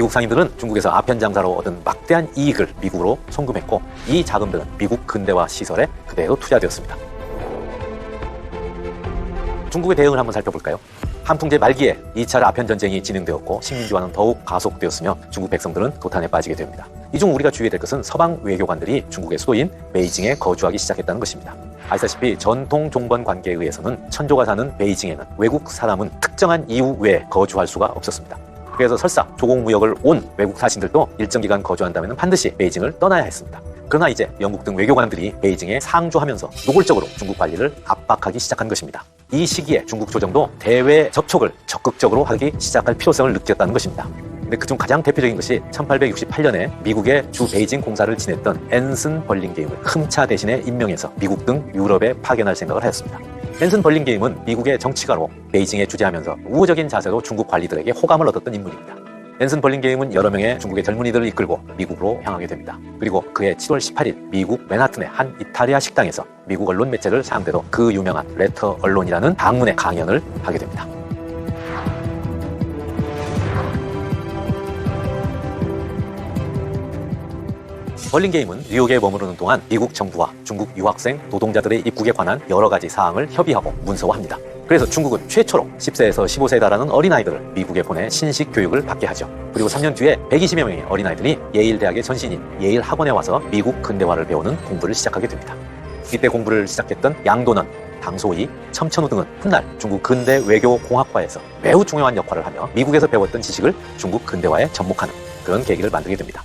미국 상인들은 중국에서 아편 장사로 얻은 막대한 이익을 미국으로 송금했고 이 자금들은 미국 근대화 시설에 그대로 투자되었습니다. 중국의 대응을 한번 살펴볼까요? 한풍제 말기에 2차 아편 전쟁이 진행되었고 식민지화는 더욱 가속되었으며 중국 백성들은 도탄에 빠지게 됩니다. 이 중 우리가 주의해야 될 것은 서방 외교관들이 중국의 수도인 베이징에 거주하기 시작했다는 것입니다. 아시다시피 전통 종번 관계에 의해서는 천조가 사는 베이징에는 외국 사람은 특정한 이유 외에 거주할 수가 없었습니다. 그래서 설사 조공 무역을 온 외국 사신들도 일정 기간 거주한다면 반드시 베이징을 떠나야 했습니다. 그러나 이제 영국 등 외교관들이 베이징에 상주하면서 노골적으로 중국 관리를 압박하기 시작한 것입니다. 이 시기에 중국 조정도 대외 접촉을 적극적으로 하기 시작할 필요성을 느꼈다는 것입니다. 근데 그중 가장 대표적인 것이 1868년에 미국의 주 베이징 공사를 지냈던 앤슨 벌링게임을 흠차 대신에 임명해서 미국 등 유럽에 파견할 생각을 하였습니다. 앤슨 벌링게임은 미국의 정치가로 베이징에 주재하면서 우호적인 자세로 중국 관리들에게 호감을 얻었던 인물입니다. 앤슨 벌링게임은 여러 명의 중국의 젊은이들을 이끌고 미국으로 향하게 됩니다. 그리고 그해 7월 18일 미국 맨하튼의 한 이탈리아 식당에서 미국 언론 매체를 상대로 그 유명한 레터 언론이라는 방문의 강연을 하게 됩니다. 벌링게임은 뉴욕에 머무르는 동안 미국 정부와 중국 유학생 노동자들의 입국에 관한 여러 가지 사항을 협의하고 문서화합니다. 그래서 중국은 최초로 10세에서 15세에 달하는 어린아이들을 미국에 보내 신식 교육을 받게 하죠. 그리고 3년 뒤에 120여 명의 어린아이들이 예일 대학의 전신인 예일 학원에 와서 미국 근대화를 배우는 공부를 시작하게 됩니다. 이때 공부를 시작했던 양도는 당소이, 첨천우 등은 훗날 중국 근대 외교 공학과에서 매우 중요한 역할을 하며 미국에서 배웠던 지식을 중국 근대화에 접목하는 그런 계기를 만들게 됩니다.